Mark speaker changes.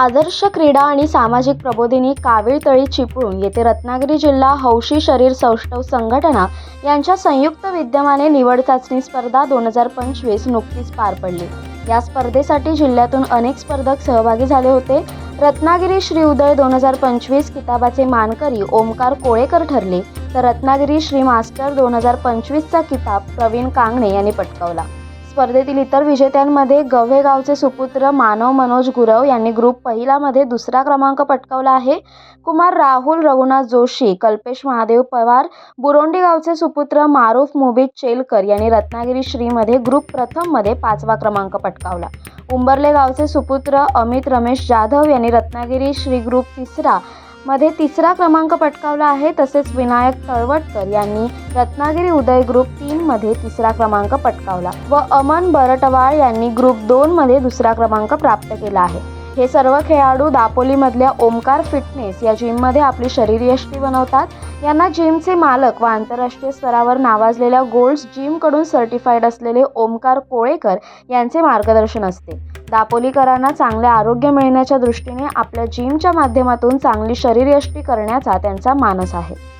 Speaker 1: आदर्श क्रीडा आणि सामाजिक प्रबोधिनी कावीळतळी चिपळूण येथे रत्नागिरी जिल्हा हौशी शरीर सौष्ठव संघटना यांच्या संयुक्त विद्यमाने निवड चाचणी स्पर्धा दोन हजार पंचवीस नुकतीच पार पडली. या स्पर्धेसाठी जिल्ह्यातून अनेक स्पर्धक सहभागी झाले होते. रत्नागिरी श्री उदय दोन हजार पंचवीस किताबाचे मानकरी ओमकार कोळेकर ठरले. तर रत्नागिरी श्री मास्टर दोन हजार पंचवीसचा किताब प्रवीण कांगणे यांनी पटकावला. स्पर्धेतील इतर विजेत्यांमध्ये गव्हेगावचे सुपुत्र मानव मनोज गुरव यांनी ग्रुप पहिलामध्ये दुसरा क्रमांक पटकावला आहे. कुमार राहुल रघुनाथ जोशी कल्पेश महादेव पवार बुरोंडी गावचे सुपुत्र मारुफ मुबीद चेलकर यांनी रत्नागिरी श्रीमध्ये ग्रुप प्रथममध्ये पाचवा क्रमांक पटकावला. उंबर्ले गावचे सुपुत्र अमित रमेश जाधव यांनी रत्नागिरी श्री ग्रुप तिसरा मध्ये तिसरा क्रमांक पटकावला आहे. तसेच विनायक तळवटकर यांनी रत्नागिरी उदय ग्रुप मध्ये तिसरा क्रमांक पटकावला व अमन बरटवाळ यांनी ग्रुप दोन मध्ये दुसरा क्रमांक प्राप्त केला आहे. हे सर्व खेळाडू दापोलीमधल्या ओमकार फिटनेस या जिममध्ये आपली शरीरयष्टी बनवतात. यांना जिमचे मालक व आंतरराष्ट्रीय स्तरावर नावाजलेल्या गोल्ड्स जिमकडून सर्टिफाईड असलेले ओमकार कोळेकर यांचे मार्गदर्शन असते. दापोलीकरांना चांगले आरोग्य मिळण्याच्या दृष्टीने आपल्या जिमच्या माध्यमातून चांगली शरीरयष्टी करण्याचा त्यांचा मानस आहे.